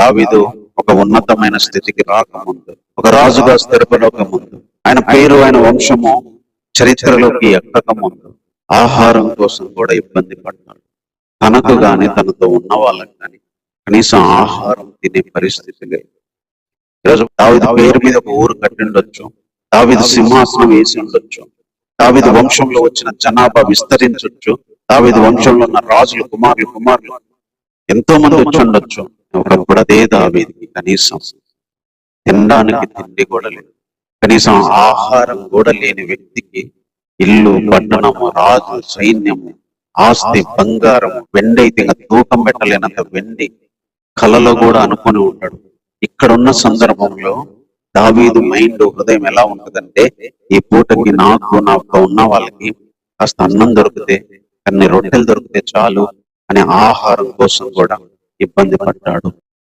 దావిదు ఒక ఉన్నతమైన స్థితికి రాకముందు ఒక రాజుగా స్థిరపడక ముందు ఆయన పేరు ఆయన వంశము చరిత్రలోకి ఎక్కక ముందు ఆహారం కోసం కూడా ఇబ్బంది పడ్డాడు. తనకు గాని తనతో ఉన్న వాళ్ళకి గాని కనీసం ఆహారం తినే పరిస్థితి లేదు. ఈరోజు దావిది పేరు మీద ఒక ఊరు కట్టిండొచ్చు దావిది సింహాసనం వేసి ఉండొచ్చు దావిది వంశంలో వచ్చిన జనాభా విస్తరించొచ్చు దావిది వంశంలో ఉన్న రాజులు కుమారులు కుమారులు ఎంతో మంది వచ్చి ఉండొచ్చు. ఒకప్పుడు అదే కనీసం తినడానికి తిండి కూడా లేదు. కనీసం ఆహారం కూడా లేని వ్యక్తికి ఇల్లు పట్టణము రాజు సైన్యము ఆస్తి బంగారం వెండి అయితే తూకం పెట్టలేనంత వెండి కలలో కూడా అనుకొని ఉంటాడు. ఇక్కడున్న సందర్భంలో దావీదు మైండ్ హృదయం ఎలా ఉంటుందంటే ఈ పూటకి నాకు నాకు ఉన్న వాళ్ళకి కాస్త అన్నం దొరికితే అన్ని రొట్టెలు దొరికితే చాలు అనే ఆహారం కోసం కూడా ఇబ్బంది పడ్డాడు.